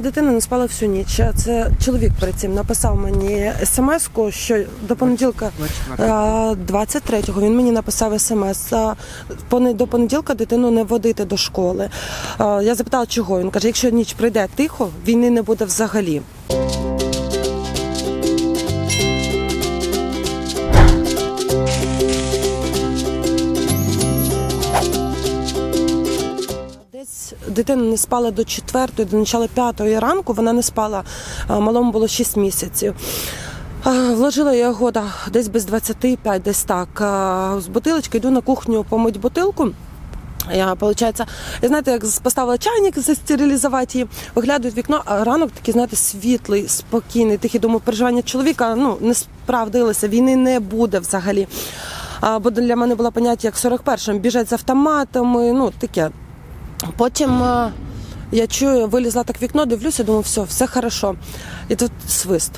Дитина не спала всю ніч. Це чоловік перед цим написав мені смс-ку, що до понеділка е, 23-го він мені написав смс. До понеділка дитину не водити до школи. Я запитала, чого. Він каже, якщо ніч прийде тихо, війни не буде взагалі. Десь дитина не спала до четвертої, до начала п'ятої ранку. Вона не спала. Малому було 6 місяців. Вложила я його да, десь без 25, десь так. З бутилочки йду на кухню помить бутилку. Я, получается, я знаєте, як поставила чайник застерилізувати її, виглядаю в вікно, а ранок такий, знаєте, світлий, спокійний, тихий. Думаю, переживання чоловіка ну, не справдилися, війни не буде взагалі. А, бо для мене було поняття, як 41-м, біжать з автоматами, ну таке. Потім е, я чую, вилізла так вікно, дивлюся, думаю, все, все хорошо. І тут свист.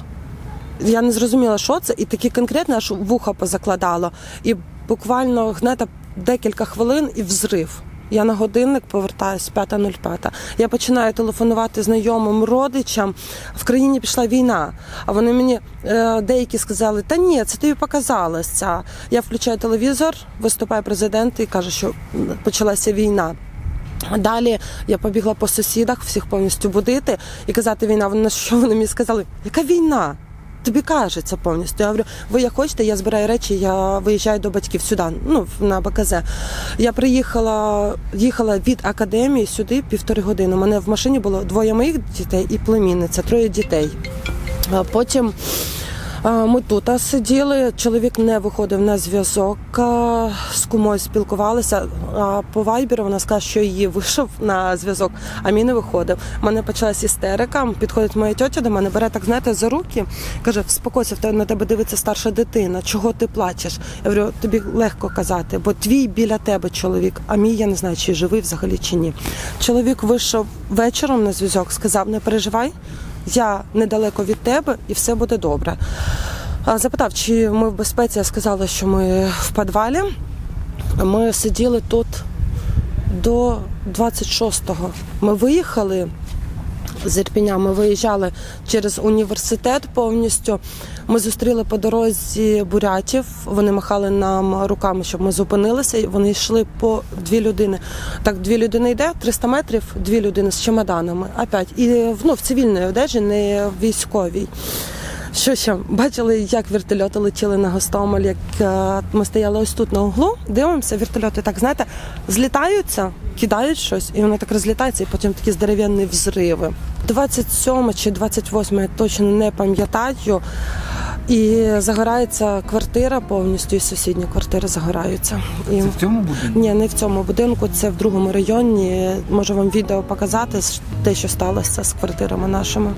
Я не зрозуміла, що це, і такі конкретно аж вуха позакладало. І буквально знаєте, декілька хвилин і взрив. Я на годинник повертаюсь 5.05. Я починаю телефонувати знайомим родичам. В країні пішла війна. А вони мені е, деякі сказали: та ні, це тобі показалося. Я включаю телевізор, виступає президент і каже, що почалася війна. Далі я побігла по сусідах, всіх повністю будити і казати війна. Вони що вони мені сказали? Яка війна? Тобі кажеться повністю. Я говорю, ви як хочете, я збираю речі, я виїжджаю до батьків сюди, ну на БКЗ. Я приїхала, їхала від академії сюди півтори години. У мене в машині було двоє моїх дітей і племінниця, троє дітей. Потім ми тут сиділи. Чоловік не виходив на зв'язок з кумою спілкувалися. А по вайберу вона сказала, що її вийшов на зв'язок, а мій не виходив. У мене почалась істерика. Підходить моя тьотя до мене, бере так, знаєте, за руки, каже: Вспокойся, на тебе дивиться старша дитина. Чого ти плачеш? Я говорю, тобі легко казати, бо твій біля тебе чоловік, а мій я не знаю, чи живий взагалі чи ні. Чоловік вийшов вечором на зв'язок, сказав: не переживай я недалеко від тебе і все буде добре. Запитав, чи ми в безпеці, я сказала, що ми в підвалі. Ми сиділи тут до 26-го. Ми виїхали з Ірпіня, ми виїжджали через університет повністю. Ми зустріли по дорозі бурятів. Вони махали нам руками, щоб ми зупинилися. І вони йшли по дві людини. Так, дві людини йде, 300 метрів, дві людини з чемоданами. Опять. І ну, в цивільній одежі, не в військовій. Що ще бачили, як вертольоти летіли на Гостомель, як е, ми стояли ось тут на углу, дивимося, вертольоти так, знаєте, злітаються, кидають щось, і воно так розлітається, і потім такі здоровенні взриви. 27 чи 28, я точно не пам'ятаю. І загорається квартира повністю, і сусідні квартири загораються. І... Це в цьому будинку? Ні, не в цьому будинку, це в другому районі. Можу вам відео показати те, що сталося з квартирами нашими.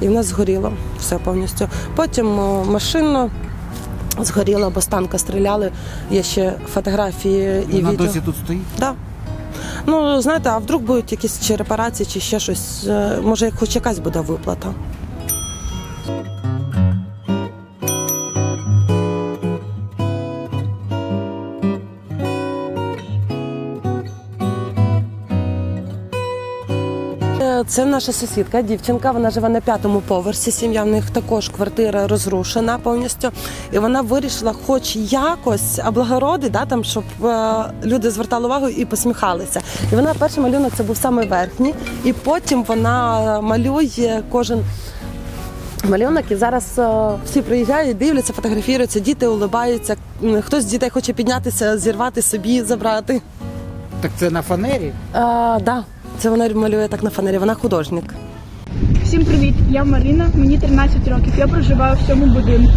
І в нас згоріло все повністю. Потім машина згоріла, бо з танка стріляли. Є ще фотографії і Вона відео. досі тут стоїть? Да. Ну, знаєте, а вдруг будуть якісь чи репарації, чи ще щось. Е, Може, хоч якась буде виплата. Це наша сусідка, дівчинка. Вона живе на п'ятому поверсі. Сім'я в них також квартира розрушена повністю. І вона вирішила, хоч якось облагородити, да, там, щоб е, люди звертали увагу і посміхалися. І вона перший малюнок це був саме верхній, і потім вона малює кожен. Малюнок і зараз е, всі приїжджають, дивляться, фотографіруються, діти улибаються. Хтось з дітей хоче піднятися, зірвати собі, забрати. Так це на фанері? А, да, це вона малює так на фанері. Вона художник. Всім привіт! Я Марина, мені 13 років. Я проживаю в цьому будинку.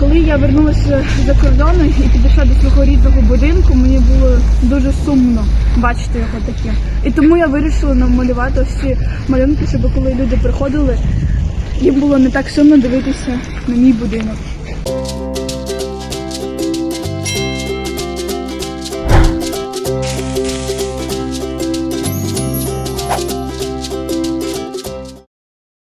Коли я вернулася за кордону і підійшла до свого рідного будинку, мені було дуже сумно бачити його таким. І тому я вирішила намалювати ці малюнки, щоб коли люди приходили, їм було не так сумно дивитися на мій будинок.